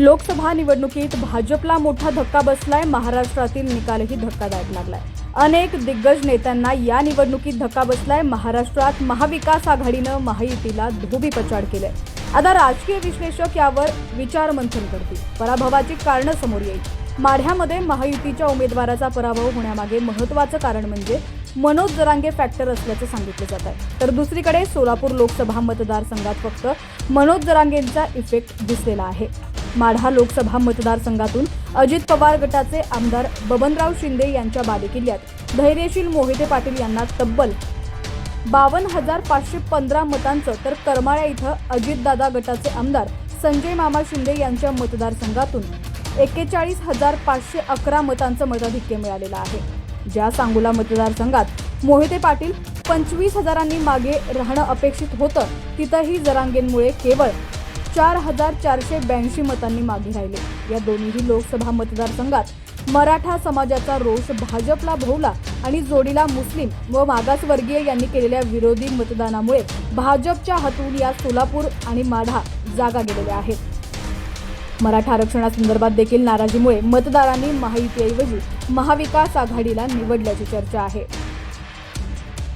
लोकसभा निवडणुकीत भाजपला मोठा धक्का बसलाय महाराष्ट्रातील निकालही धक्कादायक लागलाय. अनेक दिग्गज नेत्यांना या निवडणुकीत धक्का बसलाय महाराष्ट्रात महाविकास आघाडीनं महायुतीला धोबीपछाड केलंय. आता राजकीय विश्लेषक यावर विचारमंथन करतील. पराभवाची कारणं समोर येईल. माढ्यामध्ये महायुतीच्या उमेदवाराचा पराभव होण्यामागे महत्त्वाचं कारण म्हणजे मनोज जरांगे फॅक्टर असल्याचं सांगितलं जात आहे. तर दुसरीकडे सोलापूर लोकसभा मतदारसंघात फक्त मनोज जरांगेंचा इफेक्ट दिसलेला आहे. माढा लोकसभा मतदारसंघातून अजित पवार गटाचे आमदार बबनराव शिंदे यांच्या बालेकिल्ल्यात. धैर्यशील मोहिते पाटील यांना तब्बल बावन्न हजार पाचशे पंधरा मतांचं तर करमाळ्या इथं अजितदादा गटाचे आमदार संजय मामा शिंदे यांच्या मतदारसंघातून एक्केचाळीस हजार पाचशे अकरा मतांचं मताधिक्य मिळालेलं आहे. ज्या सांगोला मतदारसंघात मोहिते पाटील पंचवीस हजारांनी मागे राहणं अपेक्षित होतं तिथंही जरांगेंमुळे केवळ चार हजार चारशे ब्याऐंशी मतांनी मागे राहिले. या दोन्ही लोकसभा मतदारसंघात मराठा समाजाचा रोष भाजपला भोवला आणि जोडीला मुस्लिम व मागासवर्गीय यांनी केलेल्या विरोधी मतदानामुळे भाजपच्या हातून या सोलापूर आणि माढा जागा गेलेल्या आहेत. मराठा आरक्षणासंदर्भात देखील नाराजीमुळे मतदारांनी महायुतीऐवजी महाविकास आघाडीला निवडल्याची चर्चा आहे.